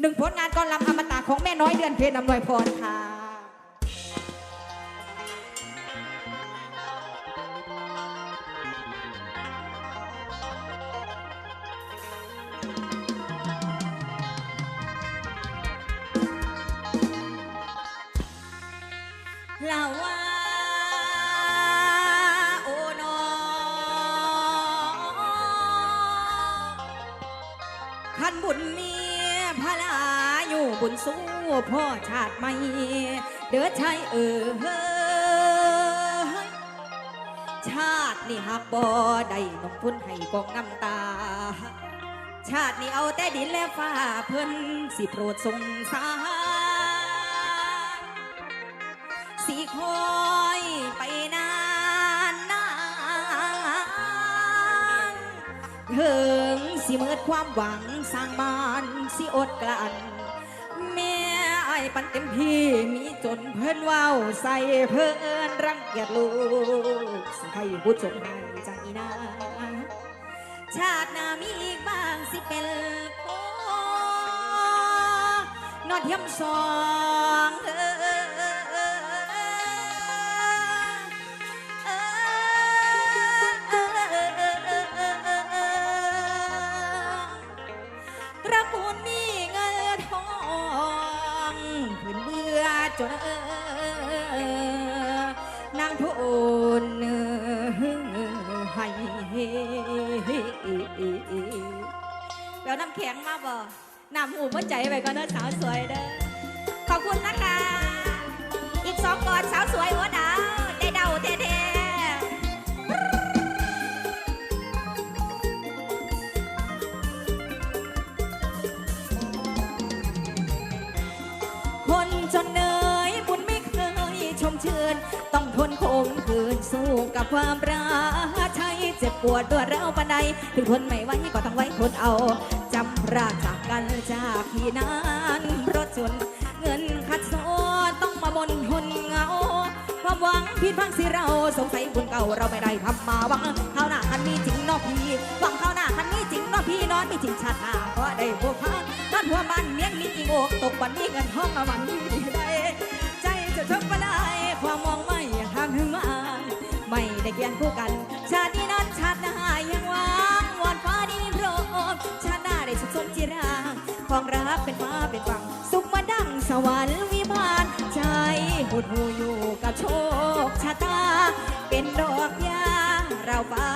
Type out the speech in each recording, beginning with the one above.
หนึ่งผลงานกรลำอมตะของแม่น้อยเดือนเพชรอำนวยพรค่ะลาว่า สู้พ่อชาติไม่เด้อชายเออเฮ้ยชาตินี่หักบ่ได้นกพุนให้กองน้ำตา ชาตินี้เอาแต่ดินและฟ้าเพิ่นสิโปรดสงสารสีคอยไปนานนานถึงสิเมิดความหวังสร้างบ้านสิอดกลันแม่ไอ้าย ปันเต็มที่มีจนเพิ่นเว้าใส่เพิ่นรังเกียจลูกสิให้ผู้จงให้จังอีนาชาติหน้ามีอีกบ้างสิเป็นโอนอดเทียมสองเออเออเออ จนนางทุนให้แววน้ำแข็งมาบ่น้ำหูมั่ใจไปก็เน้อสาวสวยเด้อ ขอบคุณนะคะ อีกสองก่อนสาวสวยหัวดาว ชมเชืนต้องทนคมคืนสู้กับความรักใช้เจ็บปวดด้วยเราปันใดถึงทนไม่ไหวก็ต้องไว้ทนเอาจำรากจากกันจากที่นั้นเพราะจนเงินขัดโซต้องมาบนทนเงาความหวังผิดพังสิเราสงสัยบุญเก่าเราไม่ได้ทำมาหวังข้าวหน้าคันมีจริงนอพี่หวังข้าวหน้าคันมีจริงนอพี่นอนมีจริงชาติหน้าเพราะได้พวกพังนอนหัวมันเมียงมีอีโอกตกวันนี้เงินห้องมาวันนี้ ความมองไม่ห่างถึงมาไม่ได้เกียนคู่กัน ชาตินี้นั้นชาติหน้ายังหวางวันฟ้าดินพรมชาติหน้าได้สุขสมจิราของรักเป็นฟ้าเป็นฝั่งสุขมาดังสวรรค์วิมานใจหดหูอยู่กับโชคชะตา เป็นดอกยาเราฟ้า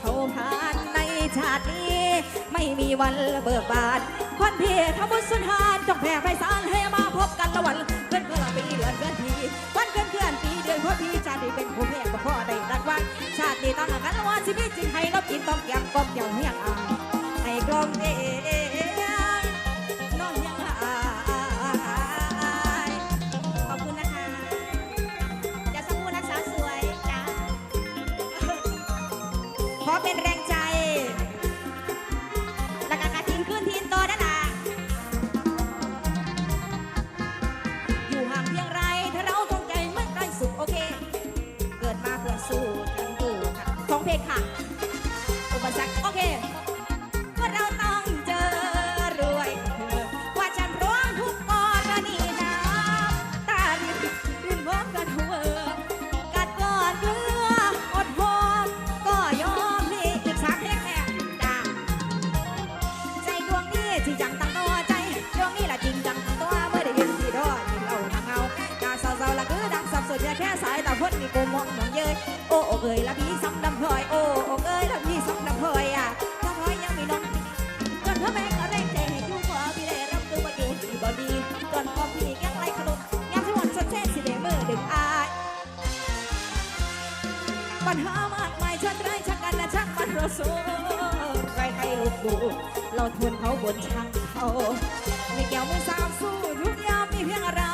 เขาผ่านในชาตินี้ ไม่มีวันเบิกบานคนเพียทำบุญสุนทานต้องแผ่ไปสารให้มาพบกันละวันเพื่อนเพื่อนปีเดือนเดือนที เดือนพ่อดือนพอพี่ชาติเป็นผู้แพ้ก็พอได้รักวันชาตินี้ต้องหากันว่าชีวิตจริงให้นบกินต้องแกมกบเกี่ยวเฮียงอา ปสรรคโอเคว่าเราต้องเจอรวยเธอว่าฉันร้องทุกกรณีน้ำตารินรินพบกันเวอกัดกอดเกลืออดทนก็ยอมนี่อีกสามเพลงแน่จ้าใจดวงนี้ที่จังตั้งตัวใจดวงนี้ละจริงจังตั้งตัวเมื่อได้ยินที่ดอยที่เราทางเงาตาเศร้าๆละคือดังสับสนอย่าแค่สายตาพ้นมีกูมองมองเย้ยโอ้โอ้เอ้ยละพี่ จนพ่อพี่แกงไรขลุกยามที่วันสดเส้นสิเดมือดึงอายปัญหามากมายชักไรชักกันและชักมันเราโซ่ใครใครลุกดูเราทวนเขาบนช่างเขาไม่เกี่ยวมือสามสู้ทุกยามมีเพียงเรา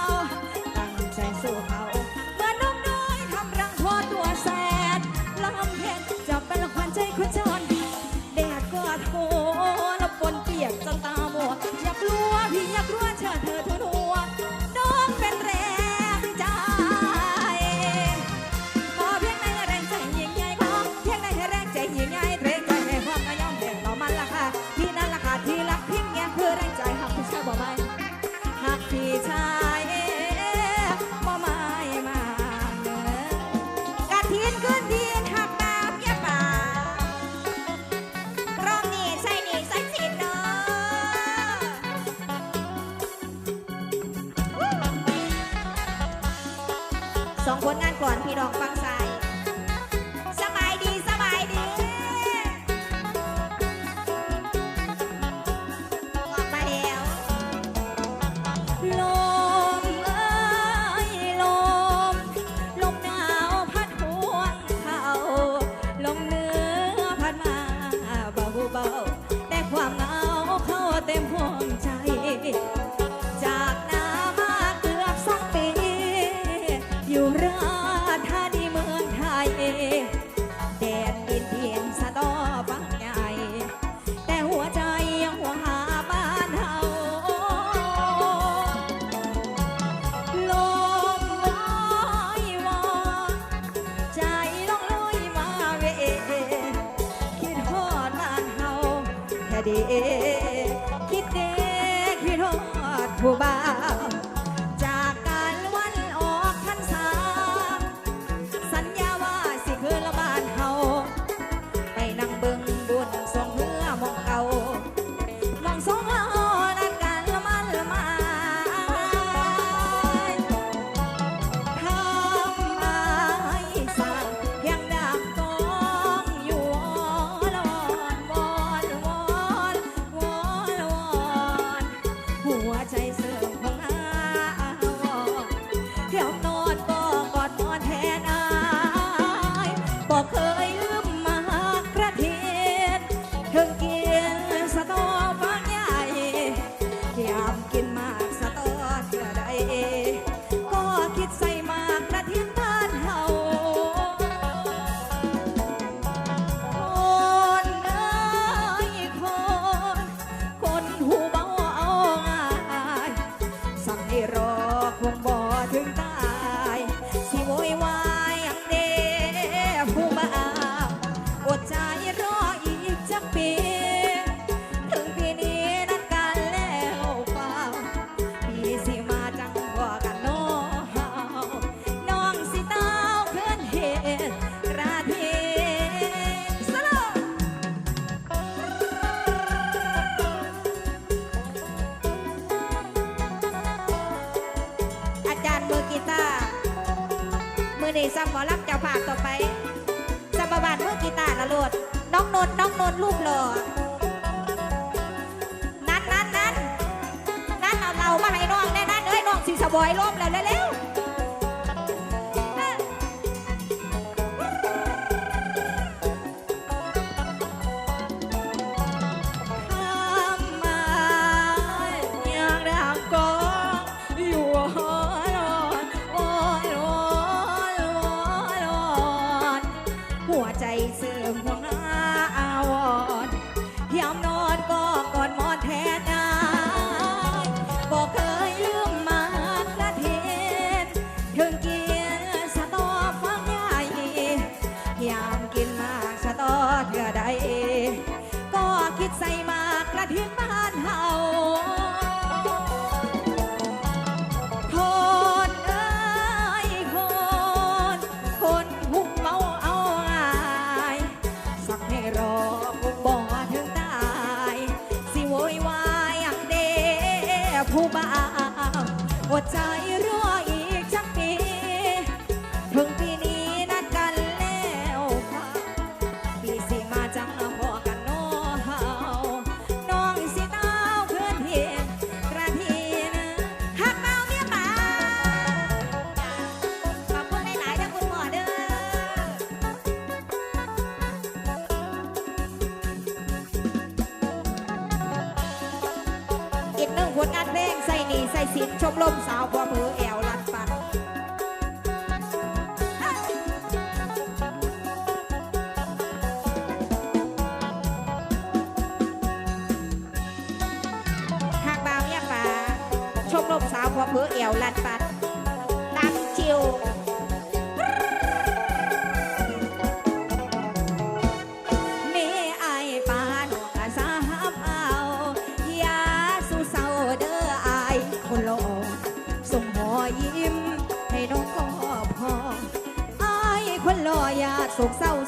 Woo! สิชมลมสาวพวมือแอวลัดปันหากบ่าวเนี่ยป่าชมลมสาวพวมือแอวลัดปัน sốt sau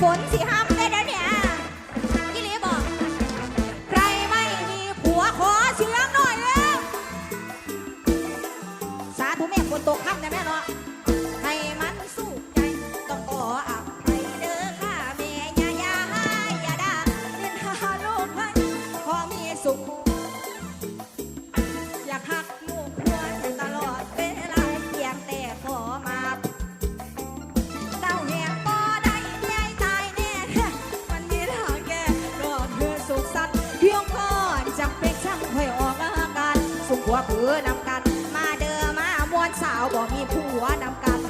ฝนสิห้าม กสาวบอกมีผัวนำกัน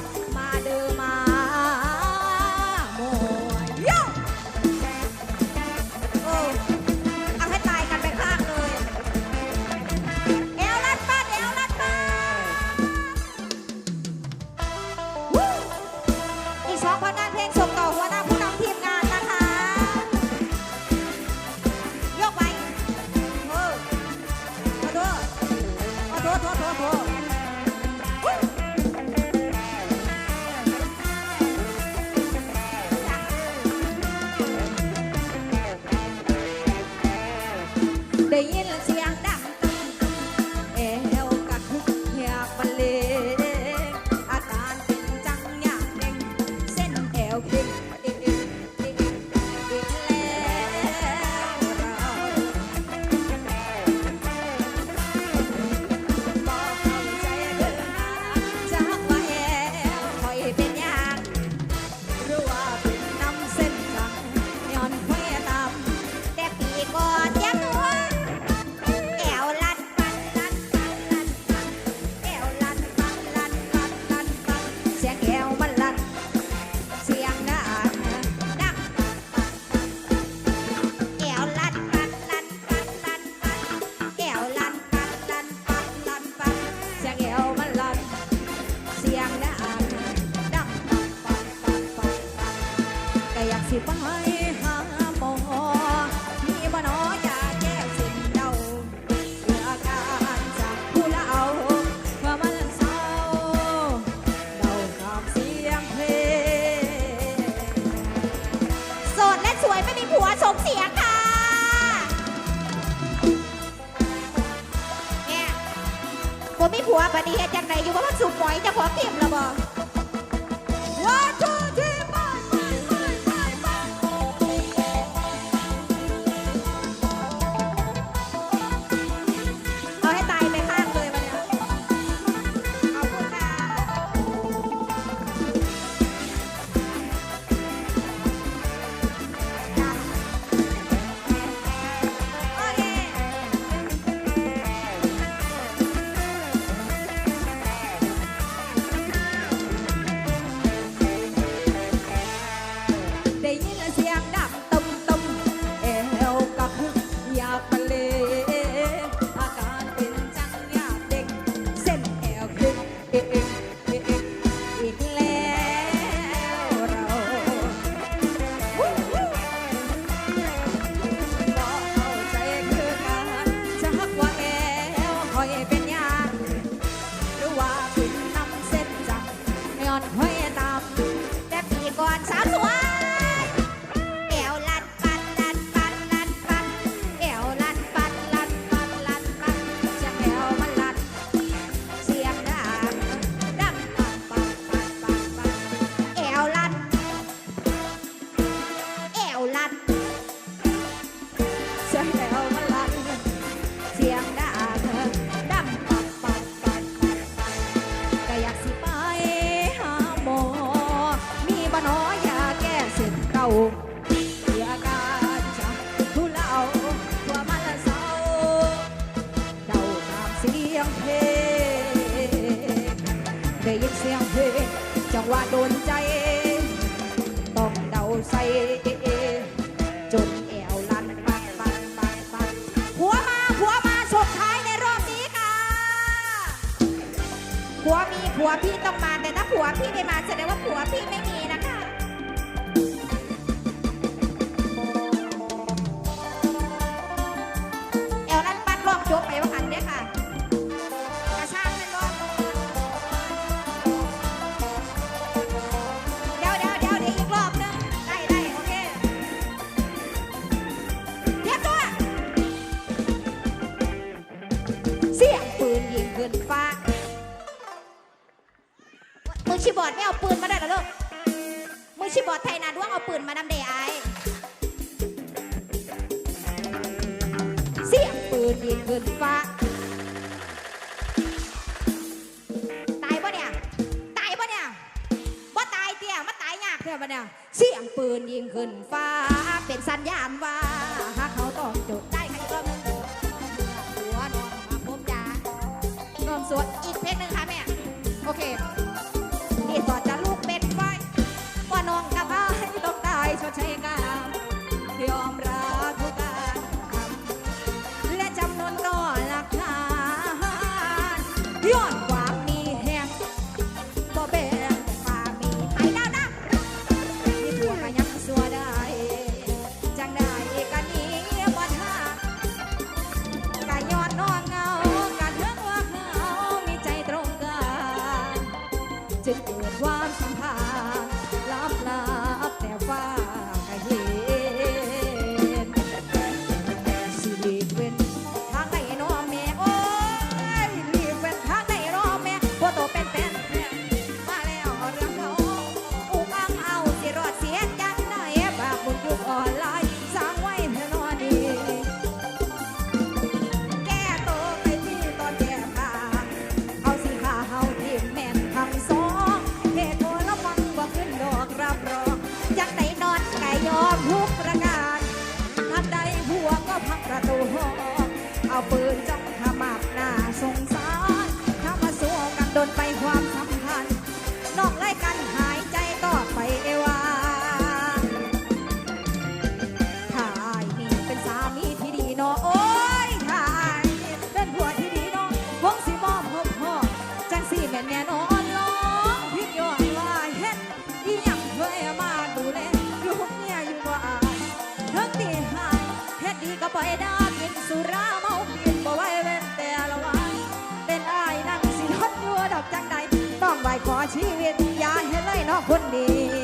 เสียงเพลงจังหวะโดนใจ ต้องเดาใส่จนแอวลันปักปักปักปักหัวมาหัวมาสุดท้ายในรอบนี้ค่ะหัวมีหัวพี่ต้องมาแต่ถ้าหัวพี่ไม่มาแสดงว่าหัวพี่ไม่ สียงปืนยิงขึ้นฟ้า มือชีบอดไม่เอาปืนมาได้หรอลูก มือชีบอดไทยนาด้วงเอาปืนมานำเดย์ไอเสียงปืนยิงขึ้นฟ้า ตายปะเนี่ย ตายปะเนี่ยบ่ตายเตี้ยมาตายยากเตี้ยปะเนี่ย เสียงปืนยิงขึ้นฟ้า เป็นสัญญาณว่าเขาต้องจบได้ใครก็ไม่ สวยอีกเพลงหนึ่งค่ะแม่ โอเค ขอชีวิตยาให้ไลยเนาะคนดี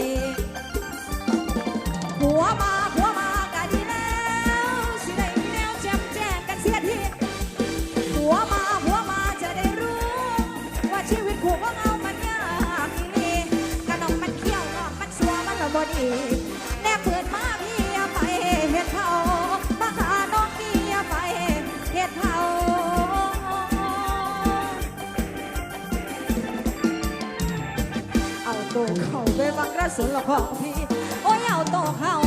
สุนของพี่ โอ้ยเอาโตเข้า